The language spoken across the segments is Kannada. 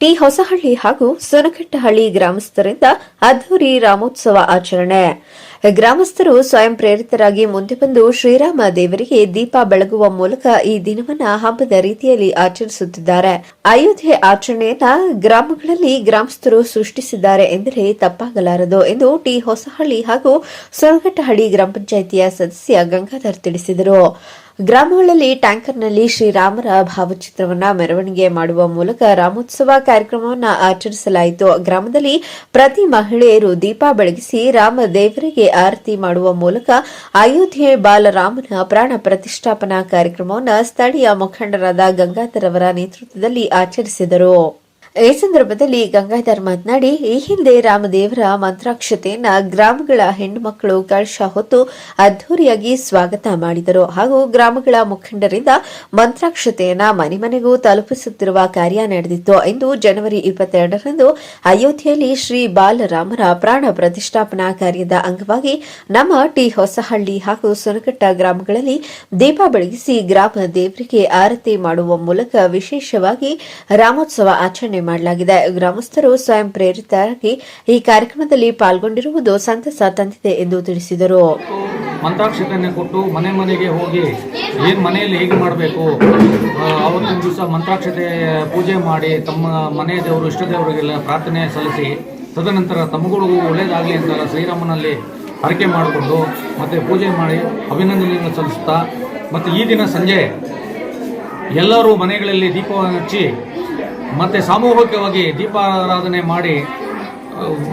ಟಿ ಹೊಸಹಳ್ಳಿ ಹಾಗೂ ಸುನಕಟ್ಟಹಳ್ಳಿ ಗ್ರಾಮಸ್ಥರಿಂದ ಅದ್ದೂರಿ ರಾಮೋತ್ಸವ ಆಚರಣೆ. ಗ್ರಾಮಸ್ಥರು ಸ್ವಯಂ ಪ್ರೇರಿತರಾಗಿ ಮುಂದೆ ಬಂದು ಶ್ರೀರಾಮ ದೇವರಿಗೆ ದೀಪ ಬೆಳಗುವ ಮೂಲಕ ಈ ದಿನವನ್ನ ಹಬ್ಬದ ರೀತಿಯಲ್ಲಿ ಆಚರಿಸುತ್ತಿದ್ದಾರೆ. ಅಯೋಧ್ಯೆ ಆಚರಣೆಯನ್ನ ಗ್ರಾಮಗಳಲ್ಲಿ ಗ್ರಾಮಸ್ಥರು ಸೃಷ್ಟಿಸಿದ್ದಾರೆ ಎಂದರೆ ತಪ್ಪಾಗಲಾರದು ಎಂದು ಟಿ ಹೊಸಹಳ್ಳಿ ಹಾಗೂ ಸುನಕಟ್ಟಹಳ್ಳಿ ಗ್ರಾಮ ಪಂಚಾಯಿತಿಯ ಸದಸ್ಯ ಗಂಗಾಧರ್ ತಿಳಿಸಿದರು. ಗ್ರಾಮಗಳಲ್ಲಿ ಟ್ಯಾಂಕರ್ನಲ್ಲಿ ಶ್ರೀರಾಮರ ಭಾವಚಿತ್ರವನ್ನ ಮೆರವಣಿಗೆ ಮಾಡುವ ಮೂಲಕ ರಾಮೋತ್ಸವ ಕಾರ್ಯಕ್ರಮವನ್ನು ಆಚರಿಸಲಾಯಿತು. ಗ್ರಾಮದಲ್ಲಿ ಪ್ರತಿ ಮಹಿಳೆಯರು ದೀಪ ಬೆಳಗಿಸಿ ರಾಮ ದೇವರಿಗೆ ಆರತಿ ಮಾಡುವ ಮೂಲಕ ಅಯೋಧ್ಯೆ ಬಾಲರಾಮನ ಪ್ರಾಣ ಪ್ರತಿಷ್ಠಾಪನಾ ಕಾರ್ಯಕ್ರಮವನ್ನು ಸ್ಥಳೀಯ ಮುಖಂಡರಾದ ಗಂಗಾಧರ್ ಅವರ ನೇತೃತ್ವದಲ್ಲಿ ಆಚರಿಸಿದರು. ಈ ಸಂದರ್ಭದಲ್ಲಿ ಗಂಗಾಧರ್ ಮಾತನಾಡಿ, ಈ ಹಿಂದೆ ರಾಮದೇವರ ಮಂತ್ರಾಕ್ಷತೆಯನ್ನ ಗ್ರಾಮಗಳ ಹೆಣ್ಣುಮಕ್ಕಳು ಕಳಶ ಹೊತ್ತು ಅದ್ದೂರಿಯಾಗಿ ಸ್ವಾಗತ ಮಾಡಿದರು. ಹಾಗೂ ಗ್ರಾಮಗಳ ಮುಖಂಡರಿಂದ ಮಂತ್ರಾಕ್ಷತೆಯನ್ನ ಮನೆ ಮನೆಗೂ ತಲುಪಿಸುತ್ತಿರುವ ಕಾರ್ಯ ನಡೆದಿತ್ತು. ಇಂದು ಜನವರಿ ಇಪ್ಪತ್ತೆರಡರಂದು ಅಯೋಧ್ಯೆಯಲ್ಲಿ ಶ್ರೀ ಬಾಲರಾಮರ ಪ್ರಾಣ ಪ್ರತಿಷ್ಠಾಪನಾ ಕಾರ್ಯದ ಅಂಗವಾಗಿ ನಮ್ಮ ಟಿ ಹೊಸಹಳ್ಳಿ ಹಾಗೂ ಸುನಕಟ್ಟ ಗ್ರಾಮಗಳಲ್ಲಿ ದೀಪ ಬೆಳಗಿಸಿ ಗ್ರಾಮ ದೇವರಿಗೆ ಆರತಿ ಮಾಡುವ ಮೂಲಕ ವಿಶೇಷವಾಗಿ ರಾಮೋತ್ಸವ ಆಚರಣೆ ಮಾಡಲಾಗಿದೆ. ಗ್ರಾಮಸ್ಥರು ಸ್ವಯಂ ಪ್ರೇರಿತರಾಗಿ ಈ ಕಾರ್ಯಕ್ರಮದಲ್ಲಿ ಪಾಲ್ಗೊಂಡಿರುವುದು ಸಂತಸ ತಂದಿದೆ ಎಂದು ತಿಳಿಸಿದರು. ಮಂತ್ರಾಕ್ಷತೆಯನ್ನು ಕೊಟ್ಟು ಮನೆ ಮನೆಗೆ ಹೋಗಿ ಏನು ಮನೆಯಲ್ಲಿ ಹೇಗೆ ಮಾಡಬೇಕು? ಅವತ್ತಿನ ದಿವಸ ಮಂತ್ರಾಕ್ಷತೆ ಪೂಜೆ ಮಾಡಿ ತಮ್ಮ ಮನೆ ದೇವರು, ಇಷ್ಟ ದೇವರಿಗೆಲ್ಲ ಪ್ರಾರ್ಥನೆ ಸಲ್ಲಿಸಿ, ತದನಂತರ ತಮ್ಮಗಳಿಗೂ ಒಳ್ಳೆಯದಾಗಲಿ ಅಂತ ಶ್ರೀರಾಮನಲ್ಲಿ ಹರಕೆ ಮಾಡಿಕೊಂಡು ಮತ್ತು ಪೂಜೆ ಮಾಡಿ ಅಭಿನಂದನೆಯನ್ನು ಸಲ್ಲಿಸ್ತಾ ಮತ್ತು ಈ ದಿನ ಸಂಜೆ ಎಲ್ಲರೂ ಮನೆಗಳಲ್ಲಿ ದೀಪವನ್ನು ಹಚ್ಚಿ ಮತ್ತು ಸಾಮೂಹಿಕವಾಗಿ ದೀಪಾರಾಧನೆ ಮಾಡಿ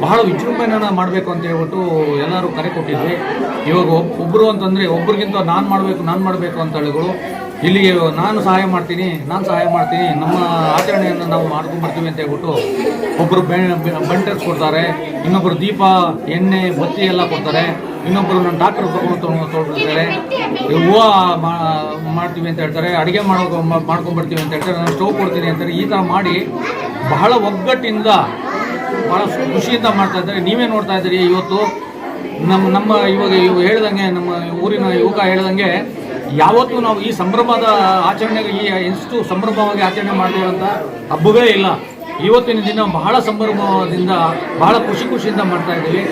ಬಹಳ ವಿಜೃಂಭಣೆಯನ್ನು ಮಾಡಬೇಕು ಅಂತ ಹೇಳ್ಬಿಟ್ಟು ಎಲ್ಲರೂ ಕರೆ ಕೊಟ್ಟಿದ್ವಿ. ಇವಾಗ ಒಬ್ ಒಬ್ಬರು ಅಂತಂದರೆ ಒಬ್ರಿಗಿಂತ ನಾನು ಮಾಡಬೇಕು ನಾನು ಮಾಡಬೇಕು ಅಂತ ಹೇಳಿಗಳು ಇಲ್ಲಿಗೆ ನಾನು ಸಹಾಯ ಮಾಡ್ತೀನಿ, ನಾನು ಸಹಾಯ ಮಾಡ್ತೀನಿ, ನಮ್ಮ ಆಚರಣೆಯನ್ನು ನಾವು ಮಾಡ್ಕೊಂಬರ್ತೀವಿ ಅಂತ ಹೇಳ್ಬಿಟ್ಟು ಒಬ್ಬರು ಬಂಟರ್ಸ್ ಕೊಡ್ತಾರೆ ಇನ್ನೊಬ್ಬರು ದೀಪ, ಎಣ್ಣೆ, ಬತ್ತಿ ಎಲ್ಲ ಕೊಡ್ತಾರೆ ಇನ್ನೊಬ್ಬರು ನನ್ನ ಡಾಕ್ಟರ್ ತಗೊಂಡು ತೊಗೊಂಡು ತೊಗೊಂಡಿರ್ತಾರೆ ಹೂವು ಮಾಡ್ತೀವಿ ಅಂತ ಹೇಳ್ತಾರೆ, ಅಡುಗೆ ಮಾಡೋ ಮಾಡ್ಕೊಂಡ್ಬರ್ತೀವಿ ಅಂತ ಹೇಳ್ತಾರೆ, ನಾನು ಸ್ಟವ್ ಕೊಡ್ತೀನಿ ಅಂತಾರೆ ಈ ಥರ ಮಾಡಿ ಬಹಳ ಒಗ್ಗಟ್ಟಿಂದ ಭಾಳ ಖುಷಿಯಿಂದ ಮಾಡ್ತಾ ಇದ್ದಾರೆ. ನೀವೇ ನೋಡ್ತಾ ಇದ್ದೀರಿ ಇವತ್ತು ನಮ್ಮ ನಮ್ಮ ಇವಾಗ ಇವು ಹೇಳ್ದಂಗೆ, ನಮ್ಮ ಊರಿನ ಯುವಕ ಹೇಳ್ದಂಗೆ ಯಾವತ್ತೂ ನಾವು ಈ ಸಂಭ್ರಮದ ಆಚರಣೆಗೆ ಈ ಎಷ್ಟು ಸಂಭ್ರಮವಾಗಿ ಆಚರಣೆ ಮಾಡಿರುವಂಥ ಹಬ್ಬವೇ ಇಲ್ಲ. ಇವತ್ತಿನ ದಿನ ಬಹಳ ಸಂಭ್ರಮದಿಂದ, ಬಹಳ ಖುಷಿ ಖುಷಿಯಿಂದ ಮಾಡ್ತಾ ಇದ್ದೀವಿ.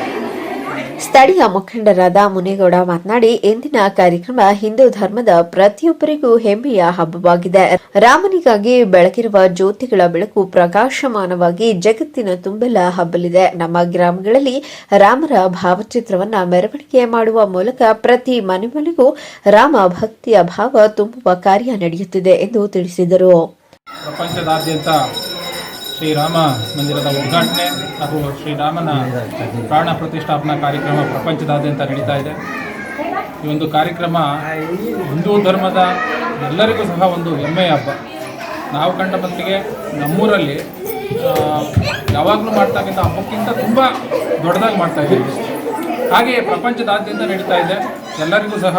ಸ್ಥಳೀಯ ಮುಖಂಡರಾದ ಮುನೇಗೌಡ ಮಾತನಾಡಿ, ಇಂದಿನ ಕಾರ್ಯಕ್ರಮ ಹಿಂದೂ ಧರ್ಮದ ಪ್ರತಿಯೊಬ್ಬರಿಗೂ ಹೆಮ್ಮೆಯ ಹಬ್ಬವಾಗಿದೆ. ರಾಮನಿಗಾಗಿ ಬೆಳಕಿರುವ ಜ್ಯೋತಿಗಳ ಬೆಳಕು ಪ್ರಕಾಶಮಾನವಾಗಿ ಜಗತ್ತಿನ ತುಂಬೆಲ್ಲ ಹಬ್ಬಲಿದೆ. ನಮ್ಮ ಗ್ರಾಮಗಳಲ್ಲಿ ರಾಮರ ಭಾವಚಿತ್ರವನ್ನ ಮೆರವಣಿಗೆ ಮಾಡುವ ಮೂಲಕ ಪ್ರತಿ ಮನೆ ಮನೆಗೂ ರಾಮ ಭಕ್ತಿಯ ಭಾವ ತುಂಬುವ ಕಾರ್ಯ ನಡೆಯುತ್ತಿದೆ ಎಂದು ತಿಳಿಸಿದರು. ಪ್ರಪಂಚದಾದ್ಯಂತ ಶ್ರೀರಾಮ ಮಂದಿರದ ಉದ್ಘಾಟನೆ ಹಾಗೂ ಶ್ರೀರಾಮನ ಪ್ರಾಣ ಪ್ರತಿಷ್ಠಾಪನಾ ಕಾರ್ಯಕ್ರಮ ಪ್ರಪಂಚದಾದ್ಯಂತ ನಡೀತಾ ಇದೆ. ಈ ಒಂದು ಕಾರ್ಯಕ್ರಮ ಹಿಂದೂ ಧರ್ಮದ ಎಲ್ಲರಿಗೂ ಸಹ ಒಂದು ಹೆಮ್ಮೆಯ ಹಬ್ಬ. ನಾವು ಕಂಡ ಮಟ್ಟಿಗೆ ನಮ್ಮೂರಲ್ಲಿ ಯಾವಾಗಲೂ ಮಾಡ್ತಕ್ಕಂಥ ಹಬ್ಬಕ್ಕಿಂತ ತುಂಬ ದೊಡ್ಡದಾಗಿ ಮಾಡ್ತಾ ಇದ್ದೀವಿ. ಹಾಗೆಯೇ ಪ್ರಪಂಚದಾದ್ಯಂತ ನಡೀತಾ ಇದೆ. ಎಲ್ಲರಿಗೂ ಸಹ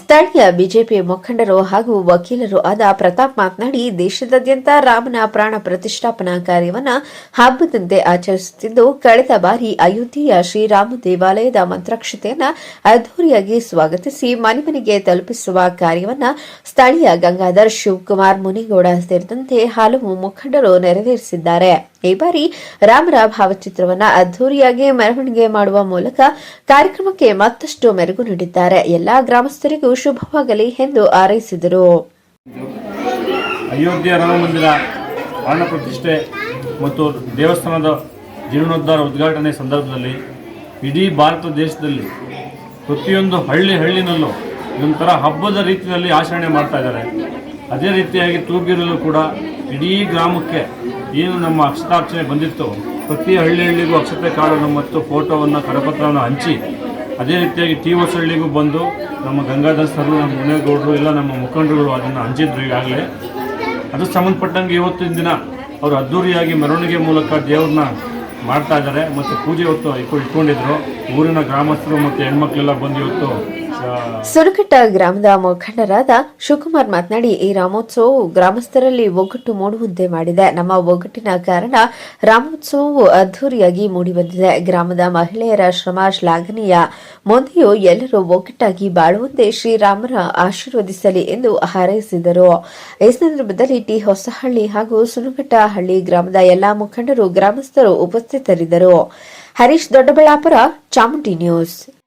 ಸ್ಥಳೀಯ ಬಿಜೆಪಿ ಮುಖಂಡರು ಹಾಗೂ ವಕೀಲರು ಆದ ಪ್ರತಾಪ್ ಮಾತನಾಡಿ, ದೇಶದಾದ್ಯಂತ ರಾಮನ ಪ್ರಾಣ ಪ್ರತಿಷ್ಠಾಪನಾ ಕಾರ್ಯವನ್ನ ಹಬ್ಬದಂತೆ ಆಚರಿಸುತ್ತಿದ್ದು, ಕಳೆದ ಬಾರಿ ಅಯೋಧ್ಯೆಯ ಶ್ರೀರಾಮ ದೇವಾಲಯದ ಮಂತ್ರಾಕ್ಷತೆಯನ್ನ ಅದ್ದೂರಿಯಾಗಿ ಸ್ವಾಗತಿಸಿ ಮನೆ ಮನೆಗೆ ತಲುಪಿಸುವ ಕಾರ್ಯವನ್ನ ಸ್ಥಳೀಯ ಗಂಗಾಧರ್ ಶಿವಕುಮಾರ್ ಮುನಿಗೌಡ ಸೇರಿದಂತೆ ಹಲವು ಮುಖಂಡರು ನೆರವೇರಿಸಿದ್ದಾರೆ. ಈ ಬಾರಿ ರಾಮರ ಭಾವಚಿತ್ರವನ್ನ ಅದ್ದೂರಿಯಾಗಿ ಮೆರವಣಿಗೆ ಮಾಡುವ ಮೂಲಕ ಕಾರ್ಯಕ್ರಮಕ್ಕೆ ಮತ್ತಷ್ಟು ಮೆರುಗು ನೀಡಿದ್ದಾರೆ. ಎಲ್ಲಾ ಗ್ರಾಮಸ್ಥರಿಗೂ ಶುಭವಾಗಲಿ ಎಂದು ಹಾರೈಸಿದರು. ಅಯೋಧ್ಯೆ ರಾಮ ಮಂದಿರ ಪ್ರಾಣ ಪ್ರತಿಷ್ಠೆ ಮತ್ತು ದೇವಸ್ಥಾನದ ಜೀರ್ಣೋದ್ಧಾರ ಉದ್ಘಾಟನೆ ಸಂದರ್ಭದಲ್ಲಿ ಇಡೀ ಭಾರತ ದೇಶದಲ್ಲಿ ಪ್ರತಿಯೊಂದು ಹಳ್ಳಿ ಹಳ್ಳಿನಲ್ಲೂ ಇದೊಂಥರ ಹಬ್ಬದ ರೀತಿಯಲ್ಲಿ ಆಚರಣೆ ಮಾಡ್ತಾ ಇದ್ದಾರೆ. ಅದೇ ರೀತಿಯಾಗಿ ತೂಗಿರಲು ಕೂಡ ಇಡೀ ಗ್ರಾಮಕ್ಕೆ ಏನು ನಮ್ಮ ಅಕ್ಷತಾರ್ಚನೆ ಬಂದಿತ್ತು, ಪ್ರತಿ ಹಳ್ಳಿ ಹಳ್ಳಿಗೂ ಅಕ್ಷತೆ ಕಾರ್ಡನ್ನು ಮತ್ತು ಫೋಟೋವನ್ನು, ಕರಪತ್ರವನ್ನು ಹಂಚಿ, ಅದೇ ರೀತಿಯಾಗಿ ಟಿ ಹೊಸಳ್ಳಿಗೂ ಬಂದು ನಮ್ಮ ಗಂಗಾಧರ್ ಸರ್ ನಮ್ಮ ಮುನೇಗೌಡರು ಇಲ್ಲ ನಮ್ಮ ಮುಖಂಡರುಗಳು ಅದನ್ನು ಹಂಚಿದ್ರು ಈಗಾಗಲೇ. ಅದು ಸಂಬಂಧಪಟ್ಟಂಗೆ ಇವತ್ತಿನ ದಿನ ಅವರು ಅದ್ದೂರಿಯಾಗಿ ಮೆರವಣಿಗೆ ಮೂಲಕ ದೇವ್ರನ್ನ ಮಾಡ್ತಾ ಇದ್ದಾರೆ. ಮತ್ತು ಪೂಜೆ ಇಟ್ಕೊ- ಇಟ್ಕೊಂಡಿದ್ರು. ಊರಿನ ಗ್ರಾಮಸ್ಥರು ಮತ್ತು ಹೆಣ್ಮಕ್ಳೆಲ್ಲ ಬಂದು ಇವತ್ತು ಸುರಕಟ್ಟ ಗ್ರಾಮದ ಮುಖಂಡರಾದ ಶಿವಕುಮಾರ್ ಮಾತನಾಡಿ, ಈ ರಾಮೋತ್ಸವವು ಗ್ರಾಮಸ್ಥರಲ್ಲಿ ಒಗ್ಗಟ್ಟು ಮೂಡುವಂತೆ ಮಾಡಿದೆ. ನಮ್ಮ ಒಗ್ಗಟ್ಟಿನ ಕಾರಣ ರಾಮೋತ್ಸವವು ಅದ್ದೂರಿಯಾಗಿ ಮೂಡಿಬಂದಿದೆ. ಗ್ರಾಮದ ಮಹಿಳೆಯರ ಶ್ರಮ ಶ್ಲಾಘನೀಯ. ಮುಂದೆಯೂ ಎಲ್ಲರೂ ಒಗ್ಗಟ್ಟಾಗಿ ಬಾಳುವಂತೆ ಶ್ರೀರಾಮನ ಆಶೀರ್ವದಿಸಲಿ ಎಂದು ಹಾರೈಸಿದರು. ಈ ಸಂದರ್ಭದಲ್ಲಿ ಟಿ. ಹೊಸಹಳ್ಳಿ ಹಾಗೂ ಸುನಕಟ್ಟಹಳ್ಳಿ ಗ್ರಾಮದ ಎಲ್ಲಾ ಮುಖಂಡರು, ಗ್ರಾಮಸ್ಥರು ಉಪಸ್ಥಿತರಿದ್ದರು. ಹರೀಶ್ ದೊಡ್ಡಬಳ್ಳಾಪುರ, ಚಾಮುಂಡಿ ನ್ಯೂಸ್.